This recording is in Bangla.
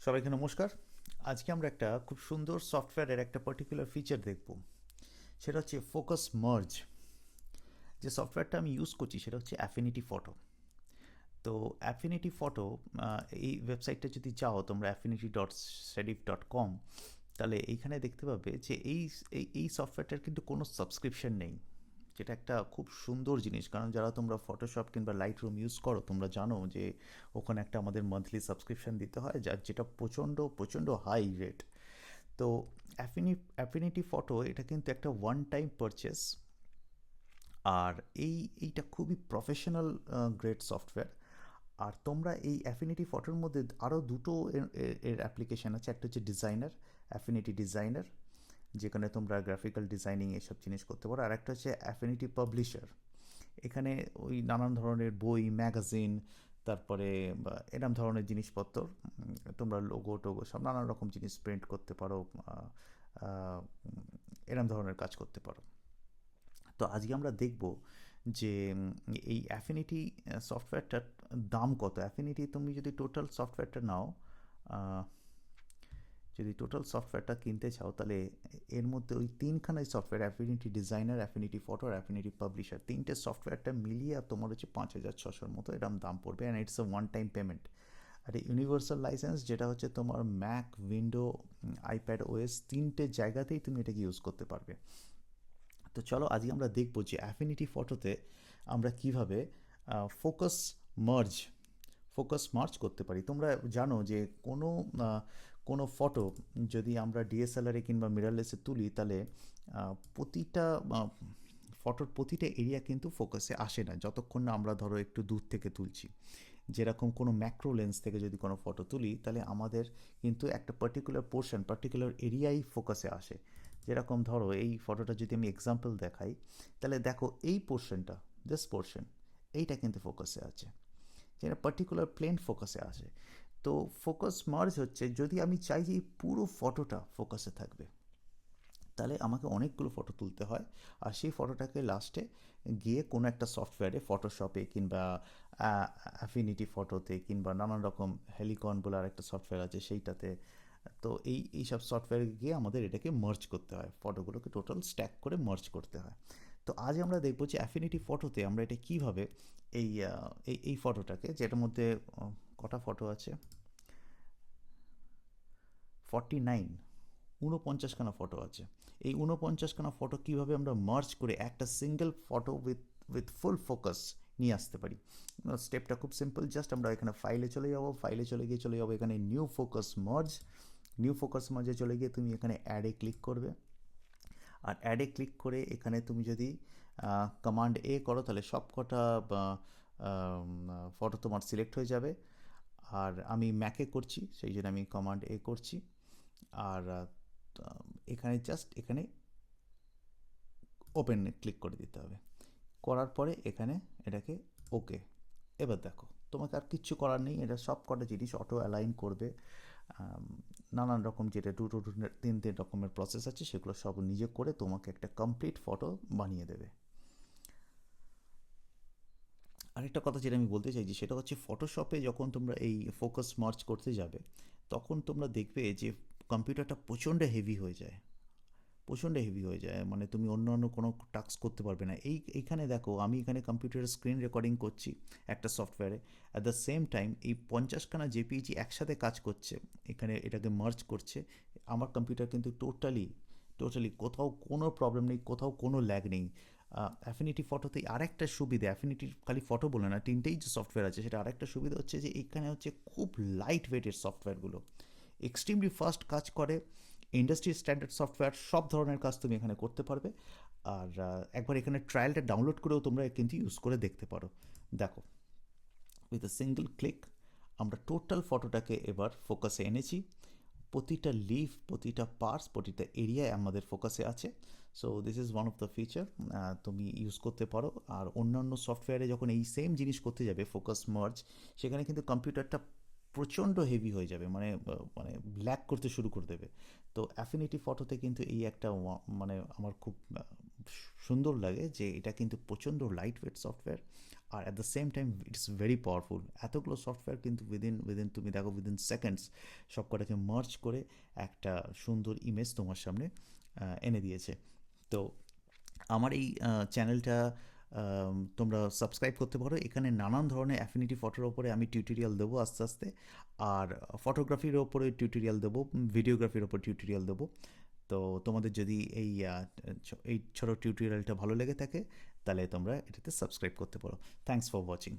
সবাইকে নমস্কার। আজকে আমরা একটা খুব সুন্দর সফটওয়্যারের একটা পার্টিকুলার ফিচার দেখব। সেটা হচ্ছে ফোকাস মার্জ যে সফটওয়্যারটা আমি ইউজ করছি সেটা হচ্ছে অ্যাফিনিটি ফটো তো অ্যাফিনিটি ফটো এই ওয়েবসাইটটা যদি যাও তোমরা affinity dot serif dot com তাহলে এইখানে দেখতে পাবে যে এই- এই সফটওয়্যারটার কিন্তু কোনো সাবস্ক্রিপশন নেই। যেটা একটা খুব সুন্দর জিনিস। কারণ যারা তোমরা ফটোশপ কিংবা লাইট রুম ইউজ করো, তোমরা জানো যে ওখানে একটা আমাদের মান্থলি সাবস্ক্রিপশন দিতে হয়, যার যেটা প্রচণ্ড প্রচণ্ড হাই রেট তো অ্যাফিনি অ্যাফিনিটি ফটো এটা কিন্তু একটা ওয়ান টাইম পারচেস আর এই, এইটা খুবই প্রফেশনাল গ্রেড সফটওয়্যার আর তোমরা এই অ্যাফিনিটি ফটোর মধ্যে আরও দুটো এর- অ্যাপ্লিকেশান আছে। একটা হচ্ছে ডিজাইনার অ্যাফিনিটি ডিজাইনার যেখানে তোমরা গ্রাফিক্যাল ডিজাইনিং এসব জিনিস করতে পারো। আর একটা হচ্ছে অ্যাফিনিটি পাবলিশার এখানে ওই নানান ধরনের বই ম্যাগাজিন তারপরে এরম ধরনের জিনিসপত্র তোমরা লোগো টোগো সব নানান রকম জিনিস প্রিন্ট করতে পারো এরম ধরনের কাজ করতে পারো। তো আজকে আমরা দেখব যে এই অ্যাফিনিটি সফটওয়্যারটার দাম কত? অ্যাফিনিটি তুমি যদি টোটাল সফটওয়্যারটা নাও যদি টোটাল সফটওয়্যারটা কিনতে চাও, তাহলে এর মধ্যে ওই তিনখানাই software affinity designer affinity photo আর অ্যাফিনিটি পাবলিশার তিনটে সফটওয়্যারটা মিলিয়ে আর তোমার হচ্ছে পাঁচ হাজার ছশোর মতো এরকম দাম পড়বে and it's a one time payment আর এই ইউনিভার্সাল লাইসেন্স যেটা হচ্ছে তোমার ম্যাক উইন্ডো আইপ্যাড ওএস তিনটে জায়গাতেই তুমি এটাকে ইউজ করতে পারবে। তো চলো আজকে আমরা দেখব যে অ্যাফিনিটি ফটোতে আমরা কীভাবে ফোকাস মার্জ ফোকাস মার্জ করতে পারি। তোমরা জানো যে কোনো কোনো ফটো যদি আমরা ডিএসএলআরে কিংবা মিরারলেসে তুলি, তাহলে প্রতিটা ফটোর প্রতিটা এরিয়া কিন্তু ফোকাসে আসে না, যতক্ষণ না আমরা ধরো একটু দূর থেকে তুলছি। যেরকম কোনো ম্যাক্রো লেন্স থেকে যদি কোনো ফটো তুলি, তাহলে আমাদের কিন্তু একটা পার্টিকুলার পোর্শন পার্টিকুলার এরিয়াই ফোকাসে আসে। যেরকম ধরো, এই ফটোটা যদি আমি এক্সাম্পল দেখাই, তাহলে দেখো এই পোর্শনটা দিস পোর্শন এইটা কিন্তু ফোকাসে আছে। যেটা পার্টিকুলার প্লেন ফোকাসে আসে। তো ফোকাস মার্জ হচ্ছে, যদি আমি চাই যে এই পুরো ফটোটা ফোকাসে থাকবে, তাহলে আমাকে অনেকগুলো ফটো তুলতে হয়। আর সেই ফটোটাকে লাস্টে গিয়ে কোনো একটা সফটওয়্যারে ফটোশপে কিংবা অ্যাফিনিটি ফটোতে কিংবা নানান রকম হেলিকন বলে আরেকটা সফটওয়্যার আছে সেইটাতে, তো এই এইসব সফটওয়্যারে গিয়ে আমাদের এটাকে মার্জ করতে হয়। ফটোগুলোকে টোটাল স্ট্যাক করে মার্জ করতে হয়। তো আজ আমরা দেখব যে অ্যাফিনিটি ফটোতে আমরা এটা কীভাবে এই এই এই ফটোটাকে যেটার মধ্যে কটা ফটো আছে? ফর্টি নাইন ঊনপঞ্চাশখানা ফটো আছে। এই ঊনপঞ্চাশখানা ফটো কীভাবে আমরা মার্চ করে একটা single photo with with full focus নিয়ে আসতে পারি? স্টেপটা খুব সিম্পল জাস্ট আমরা এখানে ফাইলে চলে যাব ফাইলে চলে গিয়ে চলে যাব এখানে new focus merge new focus মার্জে চলে গিয়ে তুমি এখানে অ্যাডে ক্লিক করবে। আর অ্যাডে ক্লিক করে এখানে তুমি যদি কমান্ড এ করো, তাহলে সব কটা ফটো তোমার সিলেক্ট হয়ে যাবে। আর আমি ম্যাকে করছি, সেই জন্য আমি কমান্ড এ করছি। আর এখানে জাস্ট এখানে ওপেন ক্লিক করে দিতে হবে। করার পরে এখানে এটাকে ওকে এবার দেখো, তোমাকে আর কিচ্ছু করার নেই, এটা সব কটা জিনিস অটো অ্যালাইন করবে। নানান রকম যেটা দুটো দুটো- তিন তিন রকমের প্রসেস আছে, সেগুলো সব নিজে করে তোমাকে একটা কমপ্লিট ফটো বানিয়ে দেবে। আরেকটা কথা যেটা আমি বলতে চাইছি সেটা হচ্ছে ফটোশপে যখন তোমরা এই ফোকাস মার্চ করতে যাবে, তখন তোমরা দেখবে যে কম্পিউটারটা প্রচণ্ড হেভি হয়ে যায়। প্রচণ্ড হেভি হয়ে যায়। মানে তুমি অন্য অন্য কোনো টাস্ক করতে পারবে না। এই, এইখানে দেখো, আমি এখানে কম্পিউটারের স্ক্রিন রেকর্ডিং করছি একটা সফটওয়্যারে অ্যাট দ্য সেম টাইম এই পঞ্চাশখানা জেপিজি একসাথে কাজ করছে। এখানে এটাকে মার্চ করছে। আমার কম্পিউটার কিন্তু টোটালি টোটালি কোথাও কোনো প্রবলেম নেই, কোথাও কোনো ল্যাগ নেই। অ্যাফিনিটি ফটোতে আরেকটা সুবিধা অ্যাফিনিটির খালি ফটো বলে না, তিনটেই যে সফটওয়্যার আছে, সেটা আরেকটা সুবিধা হচ্ছে যে এখানে হচ্ছে খুব লাইট ওয়েটের সফটওয়্যারগুলো এক্সট্রিমলি ফাস্ট কাজ করে ইন্ডাস্ট্রি স্ট্যান্ডার্ড সফটওয়্যার সব ধরনের কাজ তুমি এখানে করতে পারবে। আর একবার এখানে ট্রায়ালটা ডাউনলোড করেও তোমরা কিন্তু ইউজ করে দেখতে পারো। দেখো উইথ এ সিঙ্গেল ক্লিক আমরা টোটাল ফটোটাকে এবার ফোকাসে এনেছি। প্রতিটা লিভ প্রতিটা পার্টস প্রতিটা এরিয়ায় আমাদের ফোকাসে আছে। So this is one of the feature তুমি ইউজ করতে পারো। আর অন্যান্য সফটওয়্যারে যখন এই সেম জিনিস করতে যাবে ফোকাস মার্জ সেখানে কিন্তু কম্পিউটারটা প্রচণ্ড হেভি হয়ে যাবে মানে মানে ব্ল্যাক করতে শুরু করে দেবে। তো অ্যাফিনিটি ফটোতে কিন্তু এই একটা মানে আমার খুব সুন্দর লাগে যে এটা কিন্তু প্রচণ্ড light weight software R at the same time it's very powerful এতগুলো সফটওয়্যার কিন্তু উইদিন উইদিন তুমি দেখো উইদিন সেকেন্ডস সব কটাকে মার্চ করে একটা সুন্দর ইমেজ তোমার সামনে এনে দিয়েছে। তো আমার এই চ্যানেলটা তোমরা সাবস্ক্রাইব করতে পারো। এখানে নানান ধরনের অ্যাফিনিটি ফটোর ওপরে আমি টিউটোরিয়াল দেবো আস্তে আস্তে। আর ফটোগ্রাফির ওপরে টিউটোরিয়াল দেবো ভিডিওগ্রাফির ওপর টিউটোরিয়াল দেবো। তো তোমাদের যদি এই এই ছোটো টিউটোরিয়ালটা ভালো লেগে থাকে, তাহলে তোমরা এটাতে সাবস্ক্রাইব করতে পারো। Thanks for watching